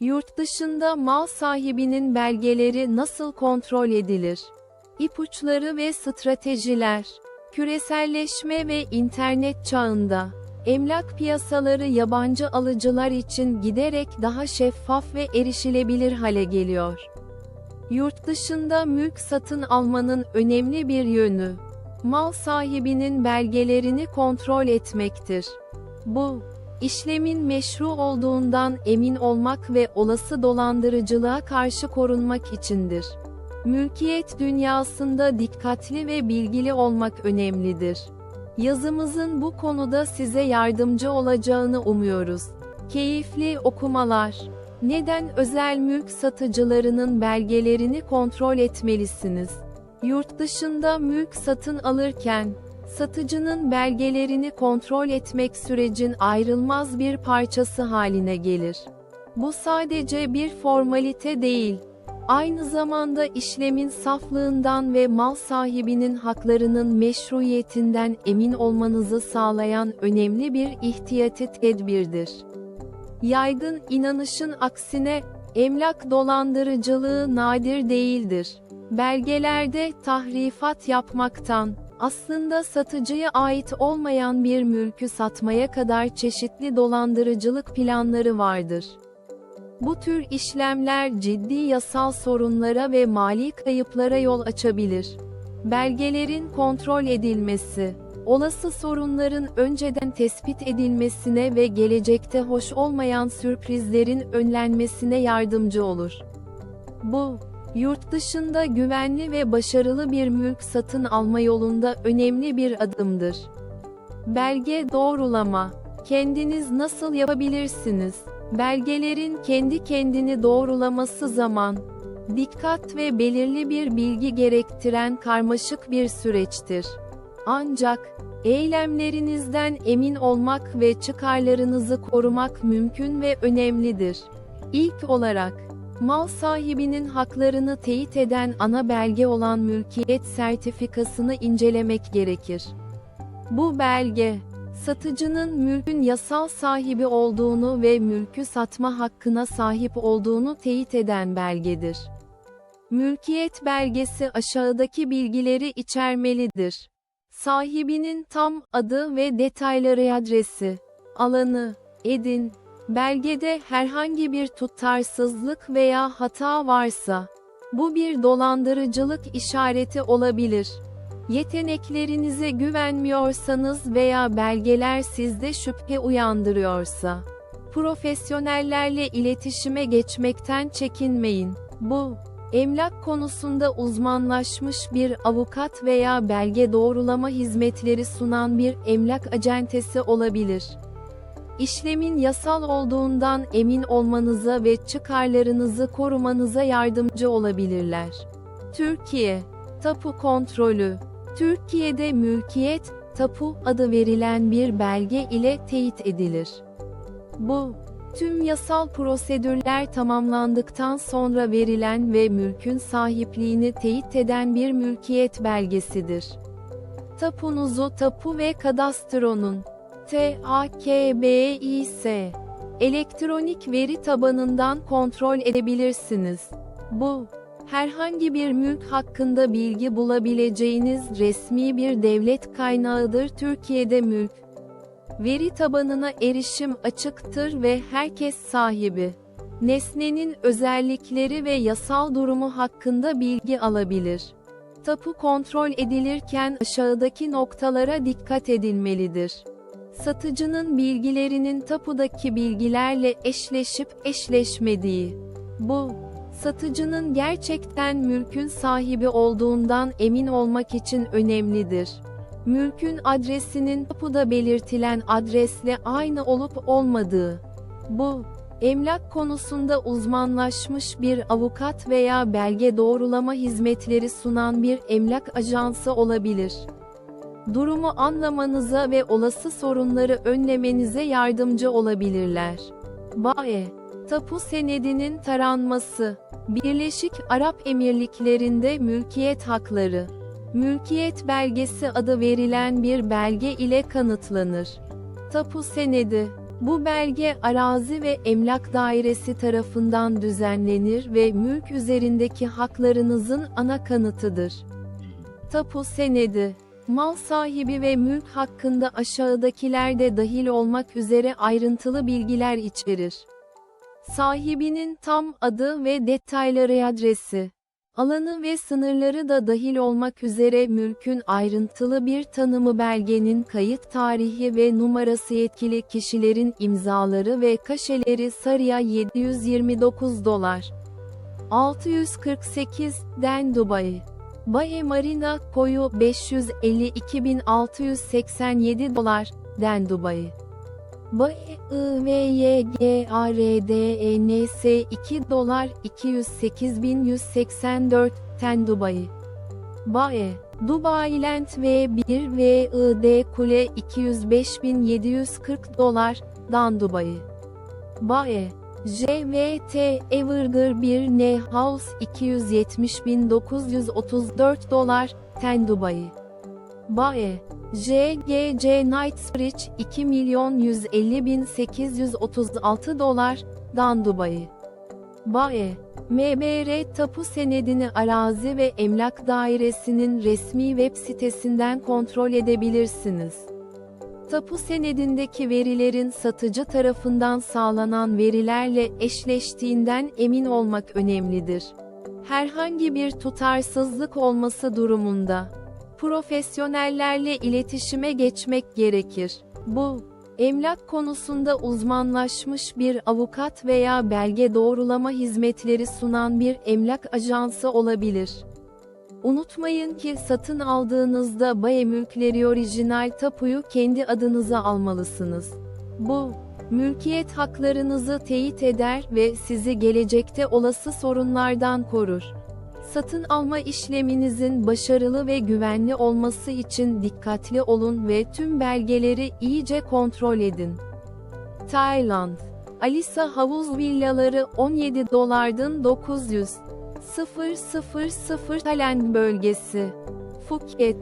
Yurt dışında mal sahibinin belgeleri nasıl kontrol edilir? İpuçları ve stratejiler. Küreselleşme ve internet çağında emlak piyasaları yabancı alıcılar için giderek daha şeffaf ve erişilebilir hale geliyor. Yurt dışında mülk satın almanın önemli bir yönü mal sahibinin belgelerini kontrol etmektir. Bu işlemin meşru olduğundan emin olmak ve olası dolandırıcılığa karşı korunmak içindir. Mülkiyet dünyasında dikkatli ve bilgili olmak önemlidir. Yazımızın bu konuda size yardımcı olacağını umuyoruz. Keyifli okumalar. Neden özel mülk satıcılarının belgelerini kontrol etmelisiniz? Yurt dışında mülk satın alırken, satıcının belgelerini kontrol etmek sürecin ayrılmaz bir parçası haline gelir. Bu sadece bir formalite değil, aynı zamanda işlemin saflığından ve mal sahibinin haklarının meşruiyetinden emin olmanızı sağlayan önemli bir ihtiyati tedbirdir. Yaygın inanışın aksine, emlak dolandırıcılığı nadir değildir. Belgelerde tahrifat yapmaktan, aslında satıcıya ait olmayan bir mülkü satmaya kadar çeşitli dolandırıcılık planları vardır. Bu tür işlemler ciddi yasal sorunlara ve mali kayıplara yol açabilir. Belgelerin kontrol edilmesi, olası sorunların önceden tespit edilmesine ve gelecekte hoş olmayan sürprizlerin önlenmesine yardımcı olur. Bu, yurt dışında güvenli ve başarılı bir mülk satın alma yolunda önemli bir adımdır. Belge doğrulama. Kendiniz nasıl yapabilirsiniz? Belgelerin kendi kendini doğrulaması zaman, dikkat ve belirli bir bilgi gerektiren karmaşık bir süreçtir. Ancak, eylemlerinizden emin olmak ve çıkarlarınızı korumak mümkün ve önemlidir. İlk olarak, mal sahibinin haklarını teyit eden ana belge olan mülkiyet sertifikasını incelemek gerekir. Bu belge, satıcının mülkün yasal sahibi olduğunu ve mülkü satma hakkına sahip olduğunu teyit eden belgedir. Mülkiyet belgesi aşağıdaki bilgileri içermelidir. Sahibinin tam adı ve detayları adresi, alanı, edin, belgede herhangi bir tutarsızlık veya hata varsa, bu bir dolandırıcılık işareti olabilir. Yeteneklerinize güvenmiyorsanız veya belgeler sizde şüphe uyandırıyorsa, profesyonellerle iletişime geçmekten çekinmeyin. Bu, emlak konusunda uzmanlaşmış bir avukat veya belge doğrulama hizmetleri sunan bir emlak acentesi olabilir. İşlemin yasal olduğundan emin olmanıza ve çıkarlarınızı korumanıza yardımcı olabilirler. Türkiye Tapu Kontrolü Türkiye'de mülkiyet, tapu adı verilen bir belge ile teyit edilir. Bu, tüm yasal prosedürler tamamlandıktan sonra verilen ve mülkün sahipliğini teyit eden bir mülkiyet belgesidir. Tapunuzu tapu ve kadastronun TAKBİS elektronik veri tabanından kontrol edebilirsiniz. Bu, herhangi bir mülk hakkında bilgi bulabileceğiniz resmi bir devlet kaynağıdır Türkiye'de mülk. Veri tabanına erişim açıktır ve herkes sahibi. Nesnenin özellikleri ve yasal durumu hakkında bilgi alabilir. Tapu kontrol edilirken aşağıdaki noktalara dikkat edilmelidir. Satıcının bilgilerinin tapudaki bilgilerle eşleşip eşleşmediği. Bu, satıcının gerçekten mülkün sahibi olduğundan emin olmak için önemlidir. Mülkün adresinin tapuda belirtilen adresle aynı olup olmadığı. Bu, emlak konusunda uzmanlaşmış bir avukat veya belge doğrulama hizmetleri sunan bir emlak ajansı olabilir. Durumu anlamanıza ve olası sorunları önlemenize yardımcı olabilirler. BAE Tapu senedinin taranması Birleşik Arap Emirlikleri'nde mülkiyet hakları Mülkiyet belgesi adı verilen bir belge ile kanıtlanır. Tapu senedi Bu belge arazi ve emlak dairesi tarafından düzenlenir ve mülk üzerindeki haklarınızın ana kanıtıdır. Tapu senedi Mal sahibi ve mülk hakkında aşağıdakiler de dahil olmak üzere ayrıntılı bilgiler içerir. Sahibinin tam adı ve detayları adresi. Alanı ve sınırları da dahil olmak üzere mülkün ayrıntılı bir tanımı belgenin kayıt tarihi ve numarası yetkili kişilerin imzaları ve kaşeleri Sarıya 729 dolar. 648 Den Dubai. Baye Marina koyu 552.687 dolar Den Dubai. Baye IVYGARDENS 2 dolar 208.184 Ten Dubai. Bae, Dubai Land V1 VID Kule 205.740 dolar, Dan Dubai. Bae, JVT Evergreen 1 N House 270.934 dolar, Ten Dubai. Bae, JGC Knightsbridge 2 milyon 150.836 dolar, Dan Dubai. BAE, MBR tapu senedini arazi ve emlak dairesinin resmi web sitesinden kontrol edebilirsiniz. Tapu senedindeki verilerin satıcı tarafından sağlanan verilerle eşleştiğinden emin olmak önemlidir. Herhangi bir tutarsızlık olması durumunda profesyonellerle iletişime geçmek gerekir. Bu, emlak konusunda uzmanlaşmış bir avukat veya belge doğrulama hizmetleri sunan bir emlak ajansı olabilir. Unutmayın ki satın aldığınızda Baye Mülkleri Orijinal Tapu'yu kendi adınıza almalısınız. Bu, mülkiyet haklarınızı teyit eder ve sizi gelecekte olası sorunlardan korur. Satın alma işleminizin başarılı ve güvenli olması için dikkatli olun ve tüm belgeleri iyice kontrol edin. Tayland Alisa Havuz Villaları 17 dolardan 900 000 Thailand bölgesi Phuket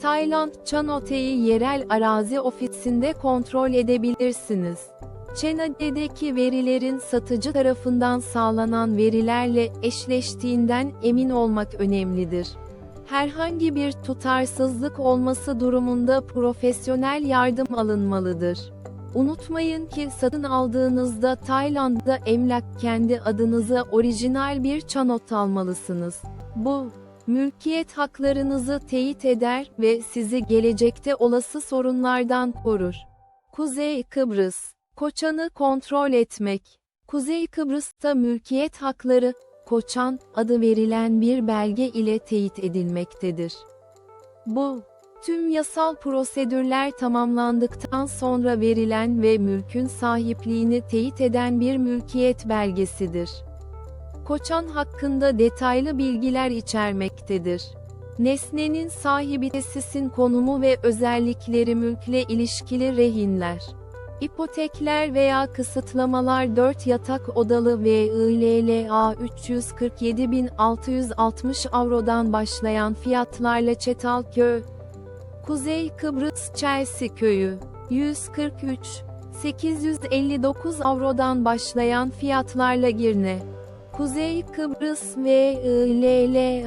Tayland Chanote'yi yerel arazi ofisinde kontrol edebilirsiniz. Çenade'deki verilerin satıcı tarafından sağlanan verilerle eşleştiğinden emin olmak önemlidir. Herhangi bir tutarsızlık olması durumunda profesyonel yardım alınmalıdır. Unutmayın ki satın aldığınızda Tayland'da emlak kendi adınıza orijinal bir çanot almalısınız. Bu, mülkiyet haklarınızı teyit eder ve sizi gelecekte olası sorunlardan korur. Kuzey Kıbrıs Koçanı kontrol etmek. Kuzey Kıbrıs'ta mülkiyet hakları, Koçan, adı verilen bir belge ile teyit edilmektedir. Bu, tüm yasal prosedürler tamamlandıktan sonra verilen ve mülkün sahipliğini teyit eden bir mülkiyet belgesidir. Koçan hakkında detaylı bilgiler içermektedir. Nesnenin sahibi tesisin konumu ve özellikleri mülkle ilişkili rehinler. İpotekler veya kısıtlamalar 4 yatak odalı ve ILLA 347.660 avrodan başlayan fiyatlarla Çetalköy, Kuzey Kıbrıs Chelsea Köyü, 143, 859 avrodan başlayan fiyatlarla Girne, Kuzey Kıbrıs ve ILLAEDRMIT,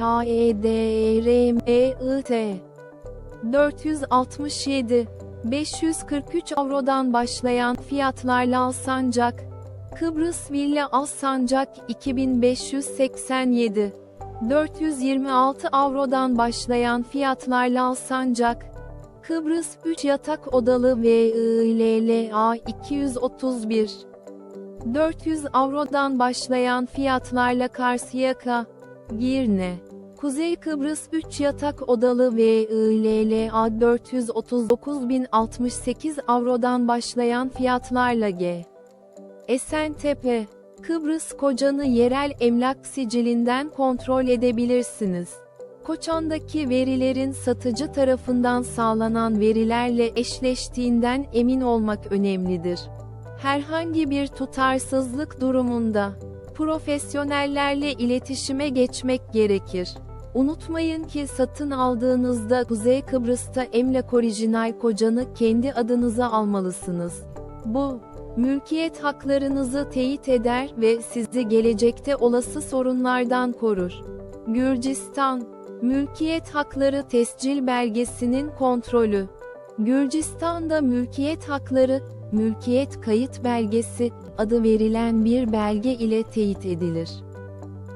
467, 543 avrodan başlayan fiyatlarla Alsancak, Kıbrıs Villa Alsancak 2587, 426 avrodan başlayan fiyatlarla Alsancak, Kıbrıs 3 yatak odalı ve ILLA 231, 400 avrodan başlayan fiyatlarla Karşıyaka, Girne, Kuzey Kıbrıs 3 yatak odalı ve ILLA 439.068 avrodan başlayan fiyatlarla G. Esentepe, Kıbrıs Kocanı yerel emlak sicilinden kontrol edebilirsiniz. Koçan'daki verilerin satıcı tarafından sağlanan verilerle eşleştiğinden emin olmak önemlidir. Herhangi bir tutarsızlık durumunda profesyonellerle iletişime geçmek gerekir. Unutmayın ki satın aldığınızda Kuzey Kıbrıs'ta emlak orijinal kocanı kendi adınıza almalısınız. Bu, Mülkiyet haklarınızı teyit eder ve sizi gelecekte olası sorunlardan korur. Gürcistan Mülkiyet hakları tescil belgesinin kontrolü. Gürcistan'da mülkiyet hakları, mülkiyet kayıt belgesi adı verilen bir belge ile teyit edilir.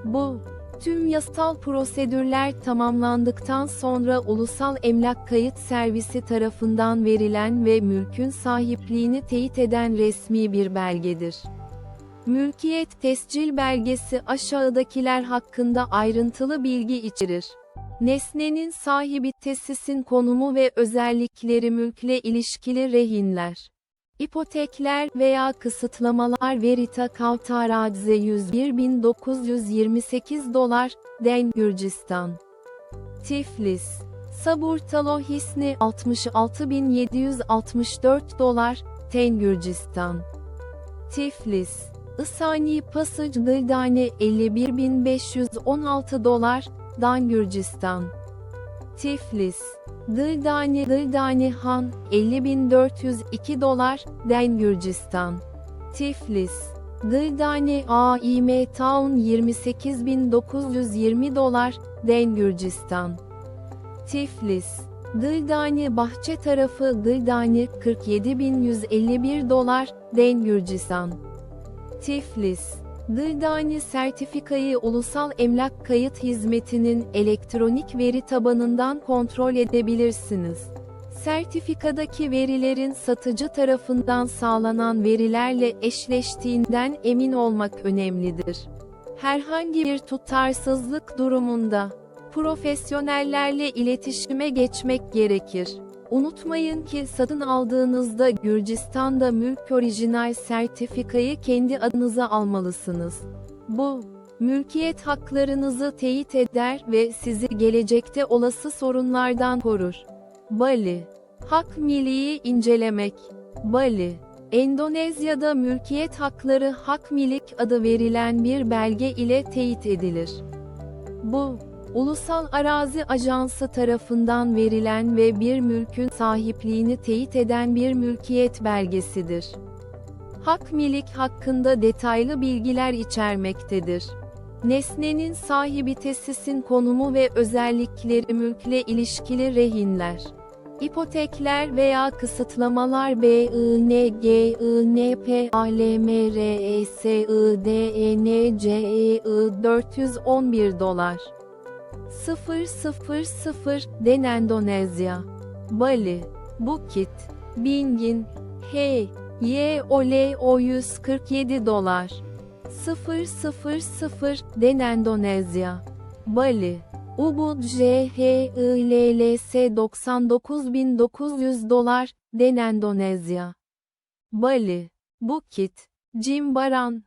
Bu, tüm yasal prosedürler tamamlandıktan sonra Ulusal Emlak Kayıt Servisi tarafından verilen ve mülkün sahipliğini teyit eden resmi bir belgedir. Mülkiyet tescil belgesi aşağıdakiler hakkında ayrıntılı bilgi içerir. Nesnenin sahibi tesisin konumu ve özellikleri mülkle ilişkili rehinler. İpotekler veya kısıtlamalar Verita Kavtaradze 101.928 dolar, Den Gürcistan. Tiflis. Saburtalo Hisni 66.764 dolar, Ten Gürcistan. Tiflis. Isani Pasaj Gıldane 51.516 dolar, Dan Gürcistan. Tiflis. Gıldani Gıldani Han 50.402 dolar, Den Gürcistan. Tiflis. Gıldani AİM Town 28.920 dolar, Den Gürcistan. Tiflis. Gıldani Bahçe tarafı Gıldani 47.151 dolar, Den Gürcistan. Tiflis. Gıldani sertifikayı Ulusal Emlak Kayıt Hizmeti'nin elektronik veri tabanından kontrol edebilirsiniz. Sertifikadaki verilerin satıcı tarafından sağlanan verilerle eşleştiğinden emin olmak önemlidir. Herhangi bir tutarsızlık durumunda profesyonellerle iletişime geçmek gerekir. Unutmayın ki satın aldığınızda Gürcistan'da mülk orijinal sertifikayı kendi adınıza almalısınız. Bu, mülkiyet haklarınızı teyit eder ve sizi gelecekte olası sorunlardan korur. Bali Hak Miliği incelemek Bali Endonezya'da mülkiyet hakları hak milik adı verilen bir belge ile teyit edilir. Bu, Ulusal Arazi Ajansı tarafından verilen ve bir mülkün sahipliğini teyit eden bir mülkiyet belgesidir. Hak milik hakkında detaylı bilgiler içermektedir. Nesnenin sahibi tesisin konumu ve özellikleri mülkle ilişkili rehinler. İpotekler veya kısıtlamalar B I N G I N P A L M R E S I D E N C E I 411 dolar. 000 Den Endonezya. Bali. Bukit. Bingin. Hey. Y Ole O 147 dolar. 000 Den Endonezya. Bali. Ubud J H I L L S 99900 dolar Den Endonezya. Bali. Bukit. Jimbaran.